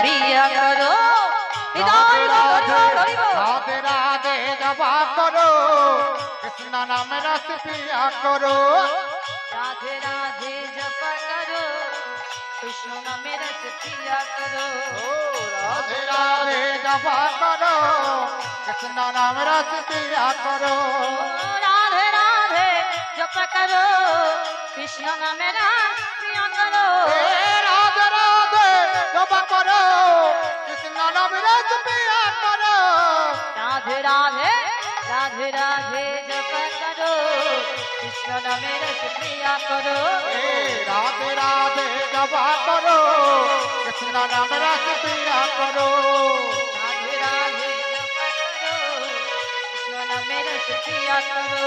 প্রিয়া করো রাধে রাধে জবা করো কৃষ্ণ নাম রস পিয়া করো। রাধে রাধে জপ করো কৃষ্ণ নামে রস প্রিয়া করো। রাধে রাধে জবা করো কৃষ্ণ নাম রস পিয়া করো। রাধে রাধে জপ করো কৃষ্ণ নামে রস প্রিয়া করো। রাধে রাধে জবা করো। রাধে রাধে জপ করো কৃষ্ণ নামে রস প্রিয়া করো রাধে রাধে জপ করো কৃষ্ণ নাম রস করো। রাধে রাধে জপ করো কৃষ্ণ নামে রস করো।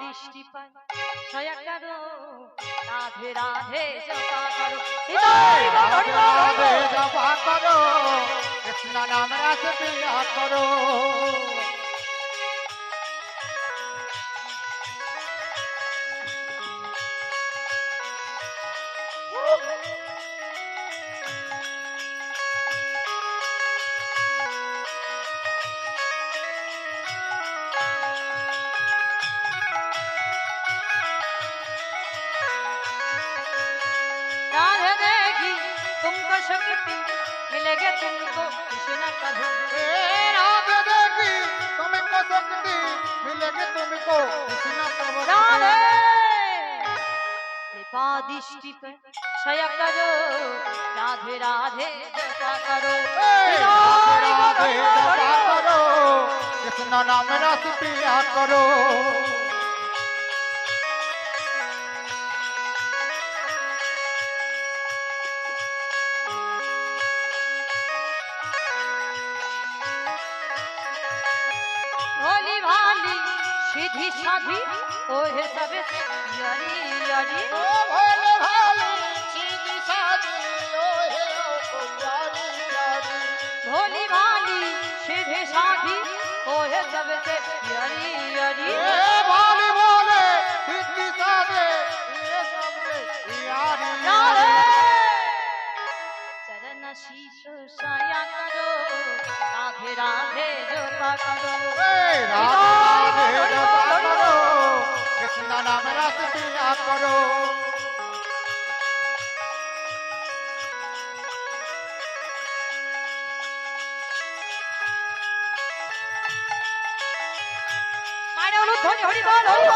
দৃষ্টি পায় সয়া করো রাধে রাধে জপা করো। রাধে জপা করো। কৃষ্ণ নাম রাস প্রিয়া করো। शक्ति मिलेगी तुमको कृष्ण कहो हे राधे देवी तुमको शक्ति मिलेगी तुमको कृष्ण करो राधे कृपा दृष्टि पर छाया करो राधे राधे जपा करो हे राधे राधे जपा करो कृष्ण नाम रस पिया करो সিধি সাধি ও হিসাবে ইয়ারি ইয়ারি ও ভালো ভালো। সিধি সাধি ও হে ইয়ারি ইয়ারি ভোলি ভালি সিধি সাধি ও হে তবে সে ইয়ারি সিধি ইয়ারি ইয়ারি চরণ শীষ সায়া করো রাধে রাধে জপা করো। કૃષ્ણ નામ રસ પિયા કરો. ધોની હળી બોલો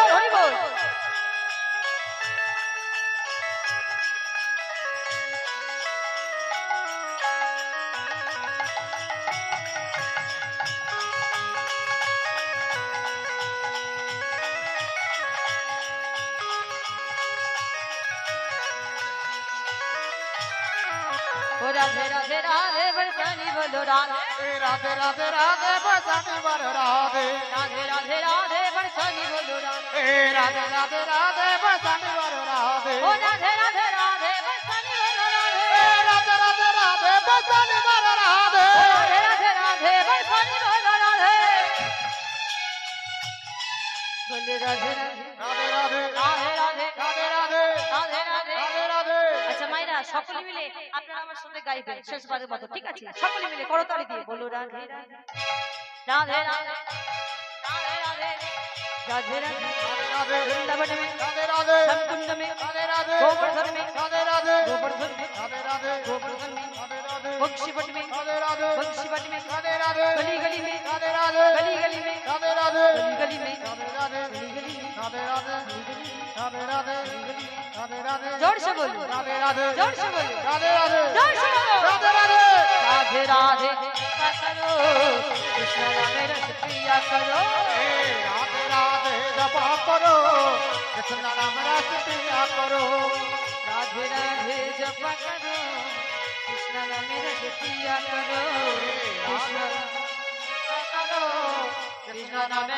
ও রাধে রাধে রাধে বসানি বলো রাধে রাধে রাধে রাধে বসানি বলো রাধে রাধে রাধে রাধে বসানি বলো রাধে রাধে রাধে রাধে বসানি বলো রাধে ও রাধে রাধে রাধে বসানি বলো রাধে রাধে রাধে রাধে বসানি বলো রাধে রাধে রাধে রাধে বসানি বলো রাধে বলে রাধে রাধে সকলে মিলে আপনারা আমার সাথে গাইবেন শেষবারের মতো ঠিক আছে সকলে মিলে করতালি দিয়ে বলো রাধে রাধে রাধে राधे राधे राधे वृंदावन में राधे राधे संकुंड में राधे राधे गोवर्धन में राधे राधे गोवर्धन में राधे राधे गोवर्धन में राधे राधे बक्षीपट में राधे राधे बक्षीपट में राधे राधे गली गली में राधे राधे गली गली में राधे राधे गली गली में राधे राधे गली गली राधे राधे गली गली राधे राधे गली गली জোরসে বলুন। জোরসে বলুন। জোরসে রাধে রাধে করো কৃষ্ণ নামে রস প্রিয়া করো রাধে রাধে জপা করো। কৃষ্ণ নাম রস প্রিয়া করো। রাধে রাধে জপা করো। কৃষ্ণ নামে রস প্রিয়া করো। কৃষ্ণ করো কৃষ্ণ নামে